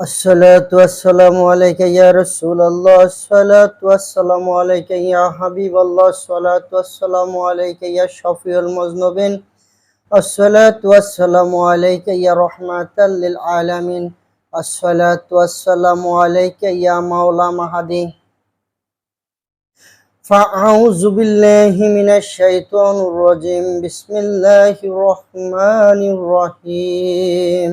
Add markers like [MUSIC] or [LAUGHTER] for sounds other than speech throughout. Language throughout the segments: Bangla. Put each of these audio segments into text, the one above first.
الصلاة والسلام عليك يا رسول الله الصلاة والسلام عليك يا حبيب الله الصلاة والسلام عليك يا شفيع المذنبين الصلاة والسلام عليك يا رحمة للعالمين الصلاة والسلام عليك يا مولا مهدي فأعوذ بالله من الشيطان الرجيم بسم الله الرحمن الرحيم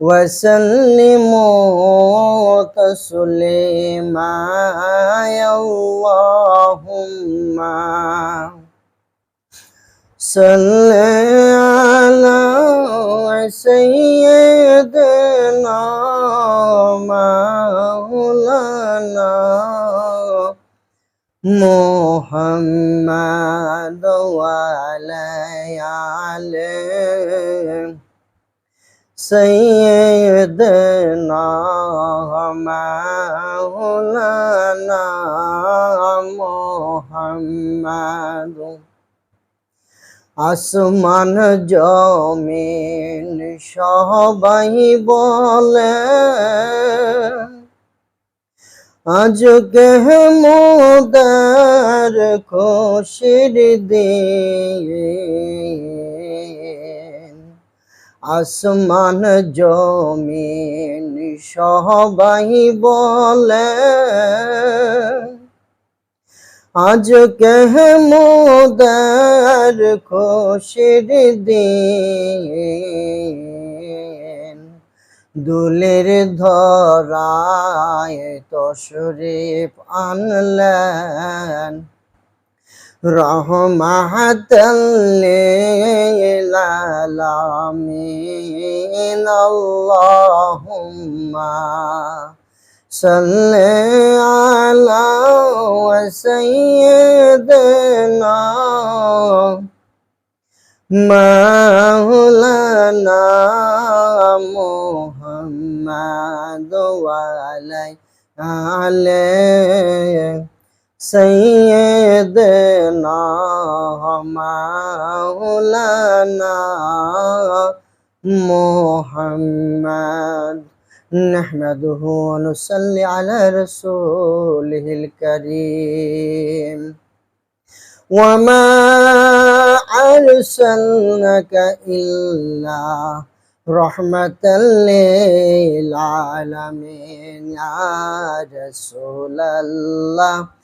وسلموا تسليما يا اللهم صل على سيدنا مولانا محمد وعلى آله سيدنا مولانا محمد আসমান জমিন সবাই বলে আজকে মোদার খুশির দিন আসমান জমিন সবাই বলে আজকে মোদার খুশির দিন? দুলের ধরায় তশরিফ আনলেন। রহমাতাল্লিলালামিন আল্লাহুম্মা সাল্লি আলা সাইয়্যিদিনা মাওলানা মুহাম্মাদ ওয়া আলাইহি سيدنا مولانا محمد. نحمده ونصلي على رسوله الكريم. وما أرسلناك إلا رحمة للعالمين يا رسول الله.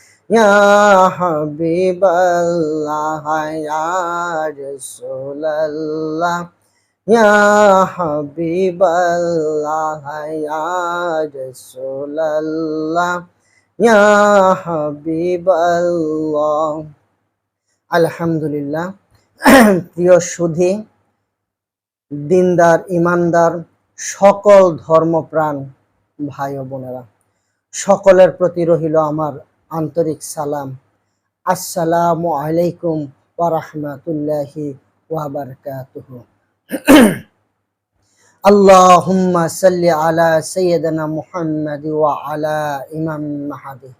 يا حبيب الله يا رسول الله يا حبيب الله يا رسول الله يا حبيب الله يا رسول الله يا حبيب الله الحمد لله প্রিয় সুধী দিনদার ইমানদার সকল ধর্মপ্রাণ ভাই ও বোনেরা সকলের প্রতি রহিল আমার আন্তরিক সালাম। আসসালামু আলাইকুম ওয়া রাহমাতুল্লাহি ওয়া বারাকাতুহু। আল্লাহুম্মা সাল্লি আলা সাইয়্যিদিনা মুহাম্মাদ ওয়া আলা ইমাম মাহাদি।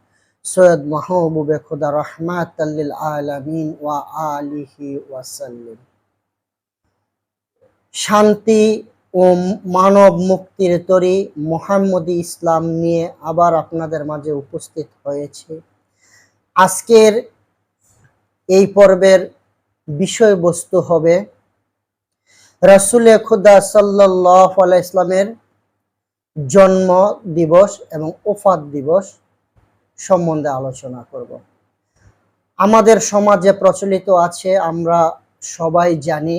সৈয়দ মাহবুবে খুদা রহমাতাল্লিল আলামিন ওয়া আলিহি ওয়াসাল্লিম শান্তি ও মানব মুক্তির তরি মোহাম্মদী ইসলাম নিয়ে আবার আপনাদের মাঝে উপস্থিত হয়েছে। আজকের এই পর্বের বিষয়বস্তু হবে রাসুলে খুদা সাল্লাহ ইসলামের জন্ম দিবস এবং ওফাত দিবস সম্বন্ধে আলোচনা করব। আমাদের সমাজে প্রচলিত আছে, আমরা সবাই জানি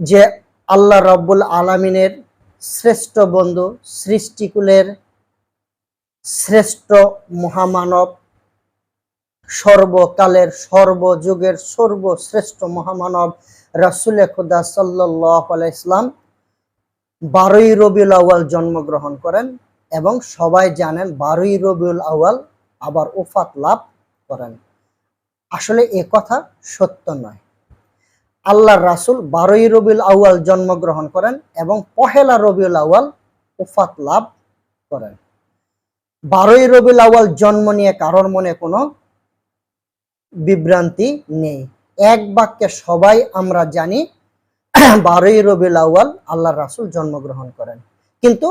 যে আল্লাহ রব্বুল আলমিনের শ্রেষ্ঠ বন্ধু, সৃষ্টিকুলের শ্রেষ্ঠ মহামানব, সর্বকালের, সর্বযুগের সর্বশ্রেষ্ঠ মহামানব রাসুলে খুদা সাল্লাহ ইসলাম বারোই রবিউল আউয়াল জন্মগ্রহণ করেন এবং সবাই জানেন বারোই রবিউল আউয়াল আবার ওফাত লাভ করেন। আসলে এ কথা সত্য নয়। আল্লাহর রাসুল বারোই রবিউল আউয়াল জন্মগ্রহণ করেন এবং পহেলা রবিউল আউয়াল উফাত লাভ করেন। বারোই রবিউল আউয়াল জন্ম নিয়ে কারোর মনে কোনো বিভ্রান্তি নেই। এক বাক্যে সবাই আমরা জানি, বারোই রবিউল আউয়াল আল্লাহর রাসুল জন্মগ্রহণ করেন। কিন্তু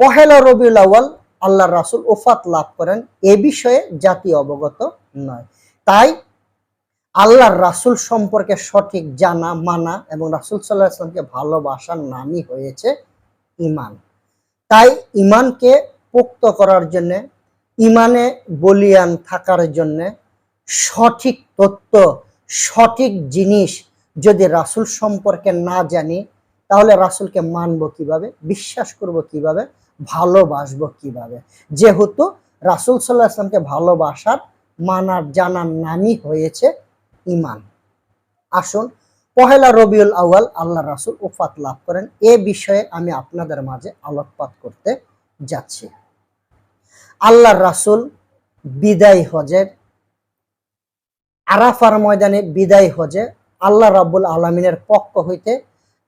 পহেলা রবিউল আউয়াল আল্লাহর রাসুল ওফাত লাভ করেন এ বিষয়ে জাতি অবগত নয়। তাই আল্লাহর রাসুল সম্পর্কে সঠিক জানা, মানা এবং রাসুল সাল্লাহ আসলামকে ভালোবাসার নামই হয়েছে ইমান তাই ইমানকে পোক্ত করার জন্য ইমানে বলিয়ান থাকার জন্য সঠিক তথ্য সঠিক জিনিস যদি রাসুল সম্পর্কে না জানি, তাহলে রাসুলকে মানব কীভাবে, বিশ্বাস করব কীভাবে, ভালোবাসবো কীভাবে? যেহেতু রাসুল সাল্লাহ আসলামকে ভালোবাসার, মানার, জানার নামই হয়েছে ইমান আসুন, পহেলা রবিউল আউয়াল আল্লাহ রাসুল উফাত লাভ করেন। এ বিষয়ে আমি আপনাদের মাঝে আলোকপাত করতে যাচ্ছি। আল্লাহর রাসুল বিদায় হজের, আরাফার ময়দানে বিদায় হজে আল্লাহ রাব্বুল আলমিনের পক্ষ হইতে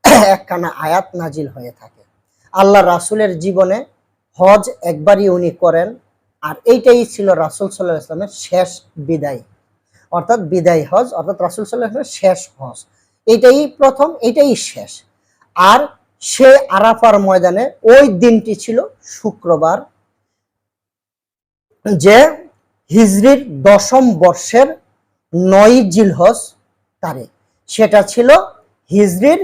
[CLEARS THROAT] একখানা আয়াত নাজিল হয়ে থাকে। আল্লাহ রাসুলের জীবনে হজ একবারই উনি করেন, আর এইটাই ছিল রাসুল সাল্লাহ ইসলামের শেষ বিদায়। অর্থাৎ বিদায় হজ, অর্থাৎ রাসুল সাল্লাহ শেষ হজ। এটাই প্রথম, এটাই শেষ। আর সে আরাফার ময়দানে ওই দিনটি ছিল শুক্রবার, যে হিজরির দশম বর্ষের নয় জিলহজ তারিখ। সেটা ছিল হিজরির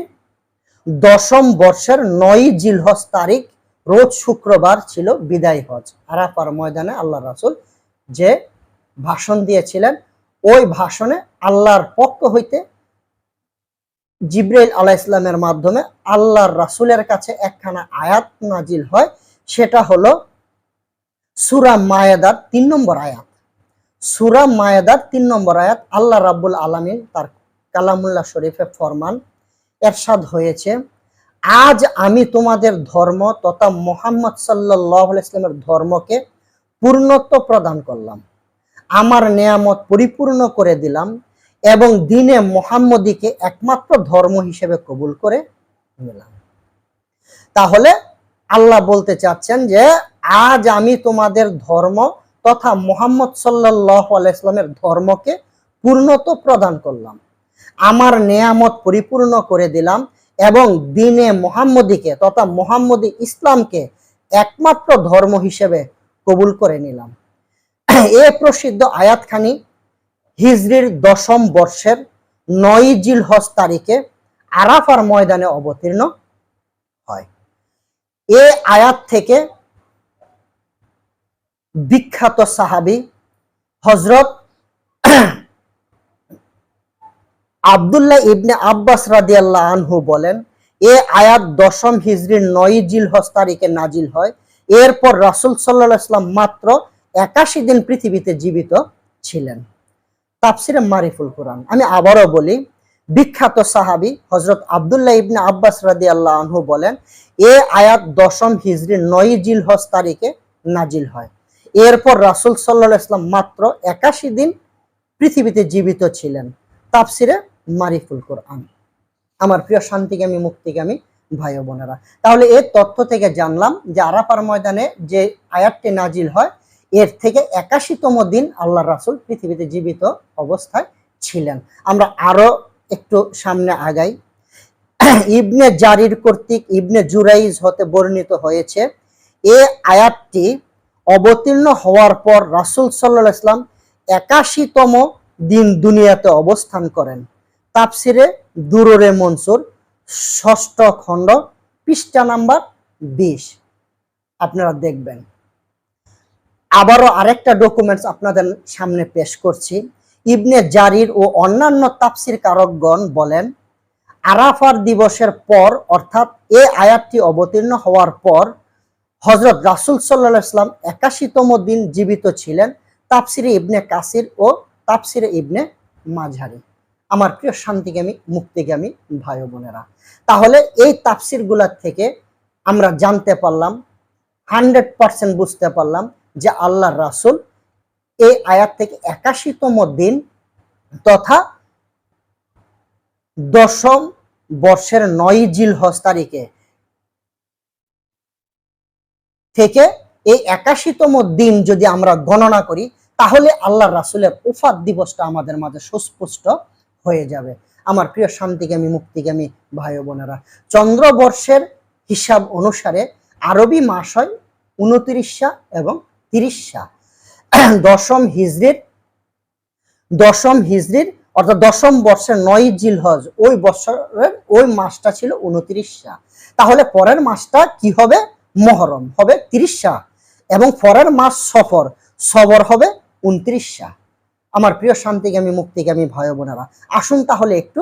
দশম বর্ষের নয় জিলহজ তারিখ, রোজ শুক্রবার ছিল বিদায় হজ। আরাফার ময়দানে আল্লাহ রাসুল যে ভাষণ দিয়েছিলেন ওই ভাষণে আল্লাহর পক্ষ হইতে জিব্রাইল আলাহ ইসলামের মাধ্যমে আল্লাহর রাসুলের কাছে একখানা আয়াত নাজিল হয়, সেটা হলো সুরা মায়াদার তিন নম্বর আয়াত। সুরা মায়াদার তিন নম্বর আয়াত আল্লাহ রাব্বুল আলমিন তার কালামুল্লাহ শরীফে ফরমান এরশাদ হয়েছে, আজ আমি তোমাদের ধর্ম তথা মোহাম্মদ সাল্লাহ ইসলামের ধর্মকে পূর্ণত্ব প্রদান করলাম। আমার নেয়ামত পরিপূর্ণ করে দিলাম এবং দিনে মোহাম্মদীকে একমাত্র ধর্ম হিসেবে কবুল করে নিলাম। তাহলে আল্লাহ বলতে চাচ্ছেন যে, আজ আমি তোমাদের ধর্ম তথা মোহাম্মদ সাল্লাহ আলাইসলামের ধর্মকে পূর্ণত প্রদান করলাম, আমার নেয়ামত পরিপূর্ণ করে দিলাম এবং দিনে মোহাম্মদীকে তথা মোহাম্মদী ইসলামকে একমাত্র ধর্ম হিসেবে কবুল করে নিলাম। এ প্রসিদ্ধ আয়াতখানি হিজরির দশম বর্ষের নয় জিল হজ তারিখে আরাফার ময়দানে অবতীর্ণ হয়। এ আয়াত থেকে বিখ্যাত সাহাবি হজরত আবদুল্লাহ ইবনে আব্বাস রাদিয়াল্লাহ আনহু বলেন, এ আয়াত দশম হিজরির নয় জিল হজ তারিখে নাজিল হয়। এরপর রাসুল সাল্লাহ ইসলাম মাত্র একাশি দিন পৃথিবীতে জীবিত ছিলেন। তাফসিরে মারিফুল কোরআন। আমি আবারও বলি, বিখ্যাত সাহাবি হজরত আবদুল্লাহ ইবনে আব্বাস রাদি আল্লাহ আনহু বলেন, এ আয়াত দশম হিজরির নয় জিল হজ তারিখে নাজিল হয়। এরপর রাসুল সাল্লাহ ইসলাম মাত্র একাশি দিন পৃথিবীতে জীবিত ছিলেন। তাফসিরে মারিফুল কোরআন। আমার প্রিয় শান্তিকামী মুক্তিকামী ভাই বোনেরা, তাহলে এর তথ্য থেকে জানলাম যে আরাফার ময়দানে যে আয়াতটি নাজিল হয় এর থেকে একাশিতম দিন আল্লাহ রাসুল পৃথিবীতে জীবিত অবস্থায় ছিলেন। আমরা আরও একটু সামনে আগাই। ইবনে জারির কর্তৃক ইবনে জুরাইজ হতে বর্ণিত হয়েছে, এ আয়াতটি অবতীর্ণ হওয়ার পর রাসুল সাল্লাহ ইসলাম একাশিতম দিন দুনিয়াতে অবস্থান করেন। তাপসিরে দুররে মনসুর, ষষ্ঠ খণ্ড, পৃষ্ঠা নাম্বার বিশ। আপনারা দেখবেন। আবারও আরেকটা ডকুমেন্টস আপনাদের সামনে পেশ করছি। ইবনে জারির ও অন্যান্য তাফসির কারকগণ বলেন, আরাফার দিবসের পর, অর্থাৎ এ আয়াতটি অবতীর্ণ হওয়ার পর হজরত রাসুল সাল্লাহ ইসলাম একাশিতম দিন জীবিত ছিলেন তাফসিরে ইবনে কাসির ও তাফসিরে ইবনে মাঝারি। আমার প্রিয় শান্তিগামী, মুক্তিগামী ভাই বোনেরা, তাহলে এই তাফসিরগুলার থেকে আমরা জানতে পারলাম, হান্ড্রেড পার্সেন্ট বুঝতে পারলাম যে আল্লাহ রাসুল এই আয়াত থেকে একাশিতম দিন তথা দশম বর্ষের নয় জিল হজ তারিখে থেকে এই একাশিতম দিন যদি আমরা গণনা করি, তাহলে আল্লাহ রাসুলের উফাত দিবসটা আমাদের মাঝে সুস্পষ্ট হয়ে যাবে। আমার প্রিয় শান্তিগামী, মুক্তিগামী ভাই বোনেরা চন্দ্রবর্ষের হিসাব অনুসারে আরবি মাস হয় উনত্রিশা এবং তিরিশা। দশম হিজড়ির দশম হিজড়ির অর্থাৎ দশম বর্ষের নয় জিলহজ, ওই বছরের ওই মাসটা ছিল উনত্রিশা। তাহলে পরের মাসটা কি হবে? মহরম হবে তিরিশা। এবং পরের মাস সফর, সবর হবে উনত্রিশা। আমার প্রিয় শান্তিগামী, মুক্তিগামী ভাই বোনেরা, আসুন তাহলে একটু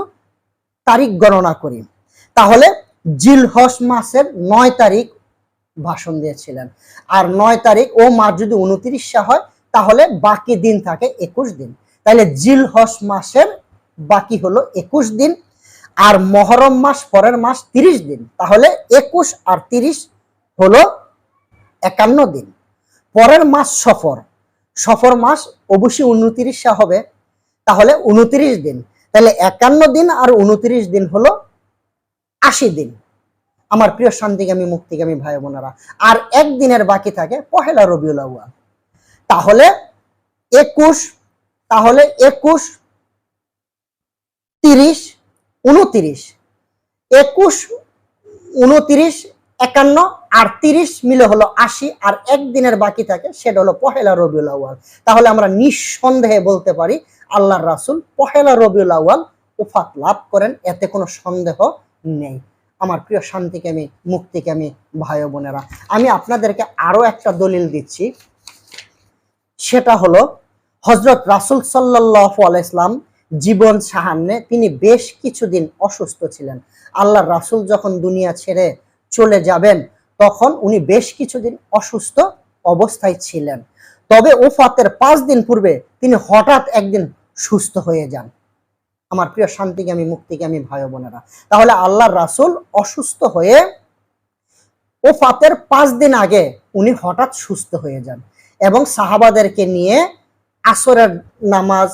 তারিখ গণনা করি। তাহলে জিলহস মাসের নয় তারিখ ভাষণ দিয়েছিলেন। আর নয় তারিখ ও মাস যদি উনত্রিশা হয়, তাহলে বাকি দিন থাকে একুশ দিন। তাহলে জিলহস মাসের বাকি হলো একুশ দিন, আর মহরম মাস পরের মাস তিরিশ দিন। তাহলে একুশ আর তিরিশ হলো একান্ন দিন। পরের মাস সফর। সফর মাস অবশ্যই উনত্রিশা হবে, তাহলে উনত্রিশ দিন। তাহলে একান্ন দিন আর উনত্রিশ দিন হলো আশি দিন। আমার প্রিয় শান্তিগামী, মুক্তিগামী ভাই বোনেরা, আর একদিনের বাকি থাকে পহেলা রবিউল আউয়াল। তাহলে একুশ তাহলে একুশ, তিরিশ, উনত্রিশ। একুশ, উনত্রিশ, একান্ন আর তিরিশ মিলে হলো আশি, আর একদিনের বাকি থাকে সেটা হলো পহেলা রবিউল আউয়াল। তাহলে আমরা নিঃসন্দেহে বলতে পারি আল্লাহর রাসুল পহেলা রবিউল আউয়াল উফাত লাভ করেন, এতে কোনো সন্দেহ নেই। আমার প্রিয় শান্তিকামী মুক্তিকামী ভাই বোনেরা। আমি আপনাদেরকে আরও একটা দলিল দিচ্ছি। সেটা হলো হজরত রাসুল সাল্লাহ আলাইসলাম জীবন সাহান্নে তিনি বেশ কিছুদিন অসুস্থ ছিলেন। আল্লাহ রাসুল যখন দুনিয়া ছেড়ে চলে যাবেন, তখন উনি বেশ কিছুদিন অসুস্থ অবস্থায় ছিলেন। তবে ওফাতের পাঁচ দিন পূর্বে তিনি হঠাৎ একদিন সুস্থ হয়ে যান। আমার প্রিয় শান্তিগামী মুক্তিগামী ভাই বোনেরা। তাহলে আল্লাহর রাসুল অসুস্থ হয়ে ও ফাতের পাঁচ দিন আগে উনি হঠাৎ সুস্থ হয়ে যান এবং সাহাবাদেরকে নিয়ে আসরের নামাজ,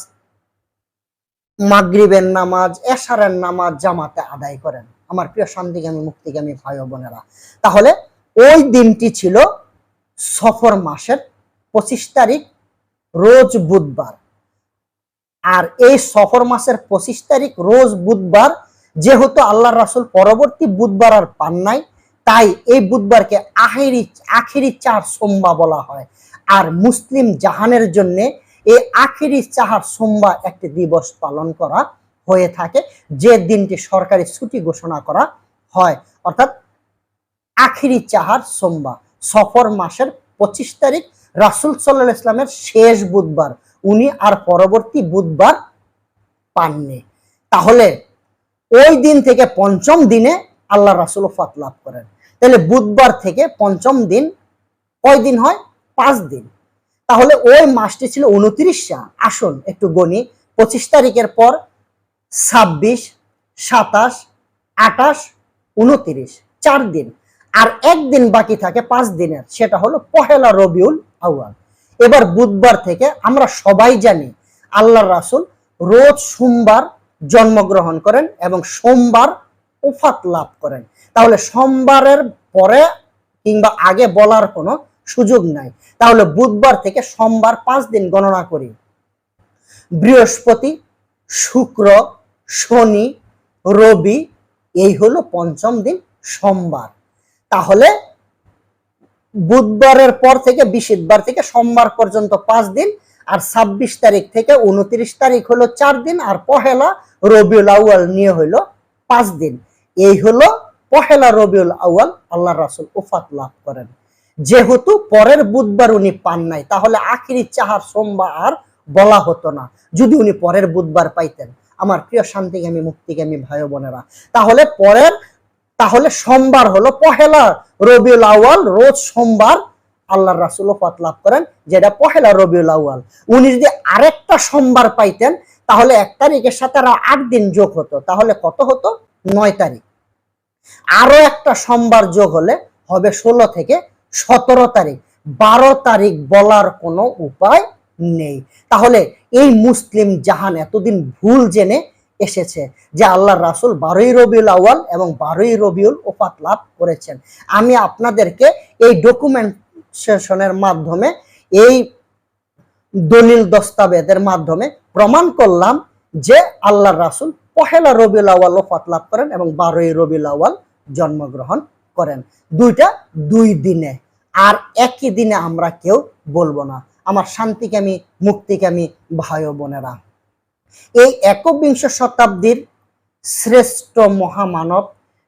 মাগরিবের নামাজ, এশারের নামাজ জামাতে আদায় করেন। আমার প্রিয় শান্তিগামী মুক্তিগামী ভাই বোনেরা। তাহলে ওই দিনটি ছিল সফর মাসের পঁচিশ তারিখ, রোজ বুধবার। আর এই সফর মাসের পঁচিশ তারিখ রোজ বুধবার, যেহেতু আল্লাহ রাসুল পরবর্তী বুধবার আর পান নাই, তাই এই বুধবারকে আখেরি আখেরি চার সোমবার বলা হয়। আর মুসলিম জাহানের জন্য এই আখেরি চাহার সোমবার একটি দিবস পালন করা হয়ে থাকে, যে দিনটি সরকারি ছুটি ঘোষণা করা হয়। অর্থাৎ আখিরি চাহার সোমবার, সফর মাসের পঁচিশ তারিখ রাসুল সাল্লাহ ইসলামের শেষ বুধবার। উনি আর পরবর্তী বুধবার পাননি। তাহলে ওই দিন থেকে পঞ্চম দিনে আল্লাহ রাসুল ফাত লাভ করেন। তাহলে বুধবার থেকে পঞ্চম দিন কয় দিন হয়? পাঁচ দিন। তাহলে ওই মাসটি ছিল উনত্রিশা আসুন, একটু গণি পঁচিশ তারিখের পর ছাব্বিশ, সাতাশ আটাশ উনত্রিশ, চার দিন। আর একদিন বাকি থাকে পাঁচ দিনের, সেটা হলো পহেলা রবিউল আউয়াল। এবার বুধবার থেকে আমরা সবাই জানি আল্লাহর রাসুল রোজ সোমবার জন্মগ্রহণ করেন এবং সোমবার উফাত লাভ করেন। তাহলে সোমবারের পরে কিংবা আগে বলার কোনো সুযোগ নাই। তাহলে বুধবার থেকে সোমবার পাঁচ দিন গণনা করি। বৃহস্পতি, শুক্র, শনি, রবি, এই হলো পঞ্চম দিন সোমবার। তাহলে বুধবারের পর থেকে বিশিতবার থেকে, সোমবার পর্যন্ত পাঁচ দিন, আর ছাব্বিশ তারিখ থেকে উনত্রিশ তারিখ হলো চার দিন, আর পহেলা রবিউল আউয়াল নিয়ে হইল পাঁচ দিন। এই হলো পহেলা রবিউল আউয়াল আল্লাহ রাসুল উফাত লাভ করেন। যেহেতু পরের বুধবার উনি পান নাই, তাহলে আখিরি চাহার সোমবার আর বলা হতো না। যদি উনি পরের বুধবার পাইতেন, আমার প্রিয় শান্তিগামী, মুক্তিগামী ভাই বোনেরা, তাহলে পরের তাহলে সোমবার হলো পহেলা রবিউল আউয়াল, রোজ সোমবার আল্লাহ রাসুল ওফাত লাভ করেন, যেটা পহেলা রবিউল আউয়াল। উনি যদি আরেকটা সোমবার পাইতেন, তাহলে এক তারিখের সাথে আরও আট দিন যোগ হতো। তাহলে কত হতো? নয় তারিখ। আরও একটা সোমবার যোগ হলে হবে ষোলো থেকে সতেরো তারিখ। বারো তারিখ বলার কোনো উপায় নেই। তাহলে এই মুসলিম জাহান এতদিন ভুল জেনে এসেছে যে আল্লাহ রাসুল বারোই রবিউল আউয়াল এবং বারোই রবিউল ওফাত লাভ করেছেন। আমি আপনাদেরকে এই ডকুমেন্টেশনের মাধ্যমে, এই দলিল দস্তাবেজের মাধ্যমে প্রমাণ করলাম যে আল্লাহ রাসুল পহেলা রবিউল আউয়াল ওফাত লাভ করেন এবং বারোই রবিউল আউয়াল জন্মগ্রহণ করেন। দুইটা দুই দিনে, আর একই দিনে আমরা কেউ বলব না। আমার শান্তিকামী, মুক্তিকামী ভাই বোনেরা। এই একবিংশ শতাব্দীর শ্রেষ্ঠ মহামানব,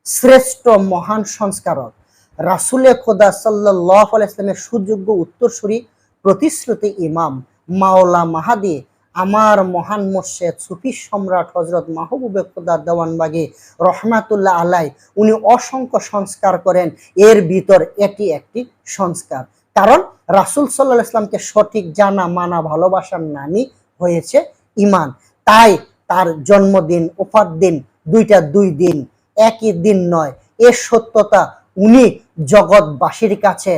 শ্রেষ্ঠ মহান সংস্কারক, রাসুলে খোদা সাল্লাহ ইসলামের সুযোগ্য উত্তরসূরি প্রতিশ্রুতি ইমাম, মাওলা মাহাদি, আমার মহান মোর্শেদ সুফি সম্রাট হজরত মাহবুবে খোদা দেওয়ানবাগি রহমাতুল্লাহ আলাই উনি অসংখ্য সংস্কার করেন, এর ভিতর এটি একটি সংস্কার। কারণ রাসুল সাল্লাহ ইসলামকে সঠিক জানা, মানা, ভালোবাসার নামই হয়েছে ইমান তাই তার জন্মদিন, ওফার দিন, দুইটা দুই দিন, একই দিন নয়। এর সত্যতা উনি জগৎবাসীর কাছে,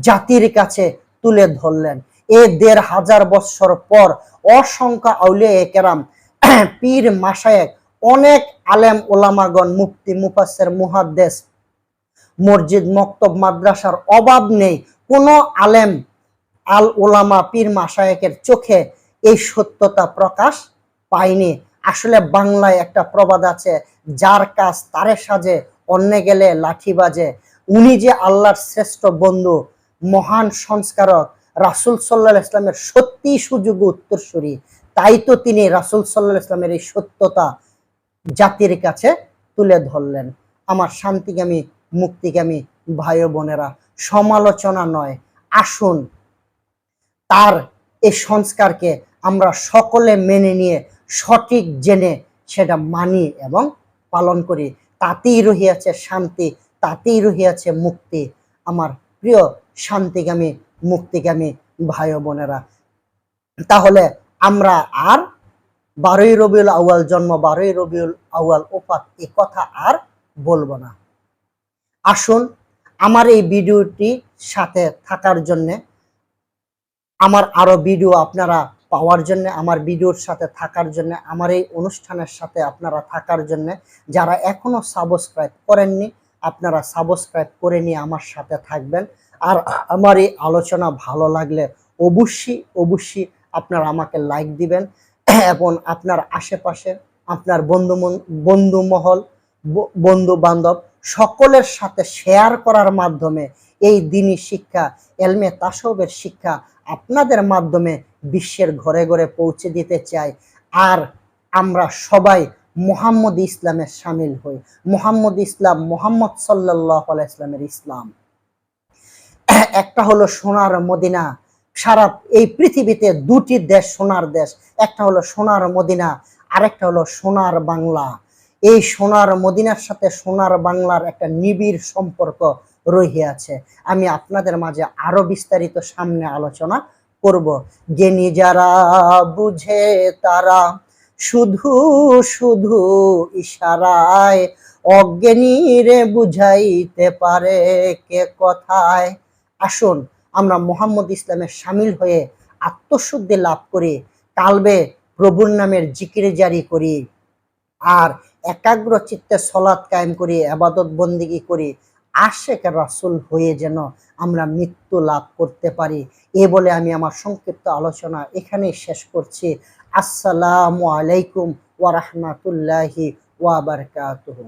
জাতির কাছে তুলে ধরলেন। এ দেড় হাজার বছর পর অসংখ্য আউলে কেরাম [CLEARS THROAT] পীর মাসায়েক অনেক আলেম ওলামাগণ, মুফতি মুফাসের মুহাদ্দেস, মসজিদ, মক্তব, মাদ্রাসার অভাব নেই। কোনো আলেম আল ওলামা পীর মাসায়েকের চোখে এই সত্যতা প্রকাশ পায়নি। আসলে বাংলায় একটা প্রবাদ আছে, যার কাজ তারে সাজে, অন্য গেলে লাঠি বাজে। উনি যে আল্লাহর শ্রেষ্ঠ বন্ধু, মহান সংস্কারক, রাসুল সাল্লাহ ইসলামের সত্যি সুযোগ উত্তরসূরি, তাই তো তিনি রাসুল সাল্লাহ ইসলামের এই সত্যতা জাতির কাছে তুলে ধরলেন। আমার শান্তিগামী, মুক্তিগামী ভাই বোনেরা, সমালোচনা নয়, আসুন তার এই সংস্কারকে আমরা সকলে মেনে নিয়ে, সঠিক জেনে সেটা মানি এবং পালন করি। তাতেই রহিয়াছে শান্তি, তাতেই রহিয়াছে মুক্তি। আমার প্রিয় শান্তিগামী, মুক্তিগামী ভাই বোনেরা, তাহলে আমরা আর বারোই রবিউল আউয়াল জন্ম, বারোই রবিউল আউয়াল ওফাত এ কথা আর বলব না। আসুন আমার এই ভিডিওটি সাথে থাকার জন্যে, আমার আরও ভিডিও আপনারা পাওয়ার জন্য, আমার ভিডিওর সাথে থাকার জন্য, আমার এই অনুষ্ঠানের সাথে আপনারা থাকার জন্য, যারা এখনও সাবস্ক্রাইব করেননি, আপনারা সাবস্ক্রাইব করে নিয়ে আমার সাথে থাকবেন। আর আমার এই আলোচনা ভালো লাগলে অবশ্যই অবশ্যই আপনারা আমাকে লাইক দিবেন। এবং আপনার আশেপাশে, আপনার বন্ধু মন- বন্ধু মহল বন্ধু বান্ধব সকলের সাথে শেয়ার করার মাধ্যমে এই দিনই শিক্ষা, এলমে তাসবের শিক্ষা আপনাদের মাধ্যমে বিশ্বের ঘরে ঘরে পৌঁছে দিতে চাই আর আমরা সবাই মোহাম্মদ ইসলামের সামিল হই। মোহাম্মদ ইসলাম মোহাম্মদ সাল্লাহ ইসলামের ইসলাম। একটা হলো সোনার মদিনা। সারা এই পৃথিবীতে দুটি দেশ সোনার দেশ। একটা হলো সোনার মদিনা, আরেকটা হলো সোনার বাংলা। এই সোনার মদিনার সাথে সোনার বাংলার একটা নিবিড় সম্পর্ক রহিয়াছে। আমি আপনাদের মাঝে আরও বিস্তারিত সামনে আলোচনা করব। জ্ঞানী যারা বুঝে তারা শুধু শুধু ইশারায় অজ্ঞানীরে বুঝাইতে পারে কে কথায়। আসুন, আমরা মোহাম্মদ ইসলামের সামিল হয়ে আত্মশুদ্ধি লাভ করি কালবে প্রভুর নামের জিকিরে জারি করি, আর একাগ্র চিত্তে সলাৎ কায়েম করি, আবাদত বন্দিগি করি, আশেক রাসুল হয়ে যেন আমরা মৃত্যু লাভ করতে পারি। এ বলে আমি আমার সংক্ষিপ্ত আলোচনা এখানেই শেষ করছি। আসসালামু আলাইকুম ওয়া বারাকাতুহু।